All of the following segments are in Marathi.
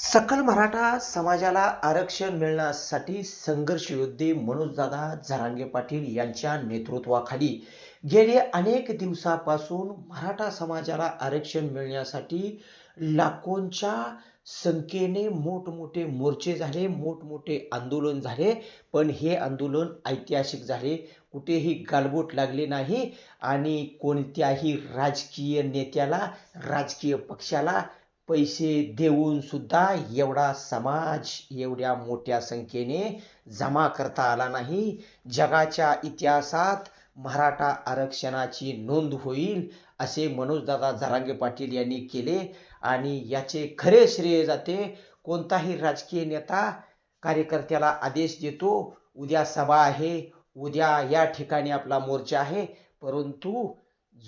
सकल मराठा समाजाला आरक्षण मिळण्यासाठी संघर्ष योद्धे मनोजदादा झरांगे पाटील यांच्या नेतृत्वाखाली गेले अनेक दिवसापासून मराठा समाजाला आरक्षण मिळण्यासाठी लाखोंच्या संख्येने मोठमोठे मोर्चे झाले मोठमोठे आंदोलन झाले पण हे आंदोलन ऐतिहासिक झाले. कुठेही गालबोट लागले नाही आणि कोणत्याही राजकीय नेत्याला राजकीय पक्षाला पैसे देऊन सुद्धा एवढा समाज एवढ्या मोठ्या संख्येने जमा करता आला नाही. जगाच्या इतिहासात मराठा आरक्षणाची नोंद होईल असे मनोजदादा झरांगे पाटील यांनी केले आणि याचे खरे श्रेय जाते कोणताही राजकीय नेता कार्यकर्त्याला आदेश देतो उद्या सभा आहे उद्या या ठिकाणी आपला मोर्चा आहे. परंतु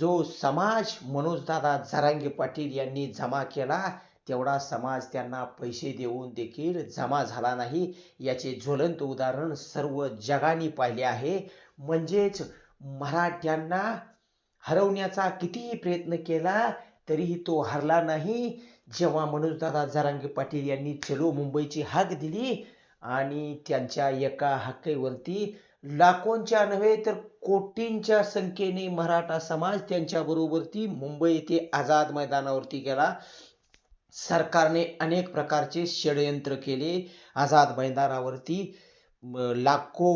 जो समाज मनोजदादा झरांगे पाटील यांनी जमा केला तेवढा समाज त्यांना पैसे देऊन देखील जमा झाला नाही. याचे ज्वलंत उदाहरण सर्व जगाने पाहिले आहे. म्हणजेच मराठ्यांना हरवण्याचा कितीही प्रयत्न केला तरीही तो हरला नाही. जेव्हा मनोजदादा जरांगे पाटील यांनी चलो मुंबईची हाक दिली आणि त्यांच्या एका हक्केवरती लाखोंच्या नव्हे तर कोटींच्या संख्येने मराठा समाज त्यांच्या बरोबरती मुंबई येथे आझाद मैदानावरती गेला. सरकारने अनेक प्रकारचे षडयंत्र केले. आझाद मैदानावरती लाखो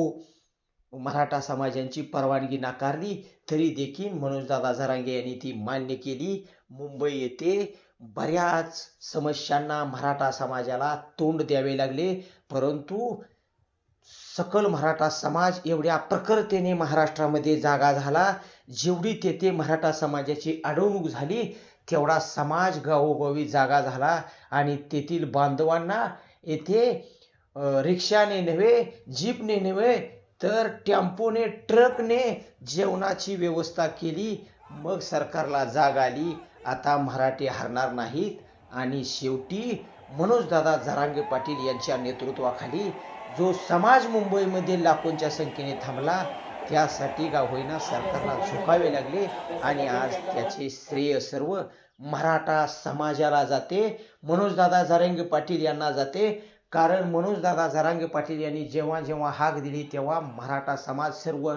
मराठा समाजांची परवानगी नाकारली. तरी देखील मनोजदादा झरांगे यांनी ती मान्य केली. मुंबई येथे बऱ्याच समस्यांना मराठा समाजाला तोंड द्यावे लागले. परंतु सकल मराठा समाज एवढ्या प्रखरतेने महाराष्ट्रामध्ये जागा झाला. जेवढी तेथे मराठा समाजाची अडवणूक झाली तेवढा समाज गावोगावी जागा झाला. आणि तेथील बांधवांना येथे रिक्षाने नव्हे जीपने नव्हे तर टेम्पोने ट्रकने जेवणाची व्यवस्था केली. मग सरकारला जाग आली. आता मराठी हरणार नाहीत. आणि शेवटी मनोजदादा झरांगे पाटील यांच्या नेतृत्वाखाली जो समाज मुंबईमध्ये लाखोंच्या संख्येने थांबला त्यासाठी का होईना सरकारला झुकावे लागले आणि आज त्याचे श्रेय सर्व मराठा समाजाला जाते. मनोजदादा जरांगे पाटील यांना जाते. कारण मनोजदादा जरांगे पाटील यांनी जेव्हा जेव्हा हाक दिली तेव्हा मराठा समाज सर्व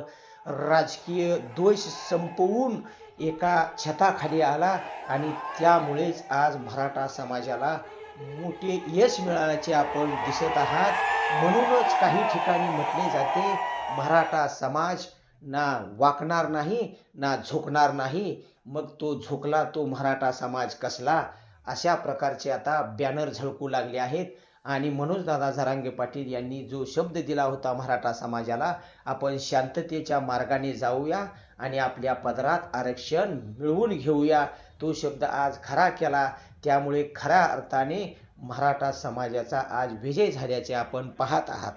राजकीय द्वेष संपवून एका छताखाली आला आणि त्यामुळेच आज मराठा समाजाला मोठे यश मिळाल्याचे आपण दिसत आहात. म्हणूनच काही ठिकाणी म्हटले जाते मराठा समाज ना वाकणार नाही ना झोकणार नाही. मग तो झोकला तो मराठा समाज कसला? अशा प्रकारचे आता बॅनर झळकू लागले आहेत. आणि मनोजदादा झरांगे पाटील यांनी जो शब्द दिला होता मराठा समाजाला आपण शांततेच्या मार्गाने जाऊया आणि आपल्या पदरात आरक्षण मिळवून घेऊया. तो शब्द आज खरा केला. त्यामुळे खऱ्या अर्थाने मराठा समाजाचा आज विजय झाल्याचे आपण पाहत आहात.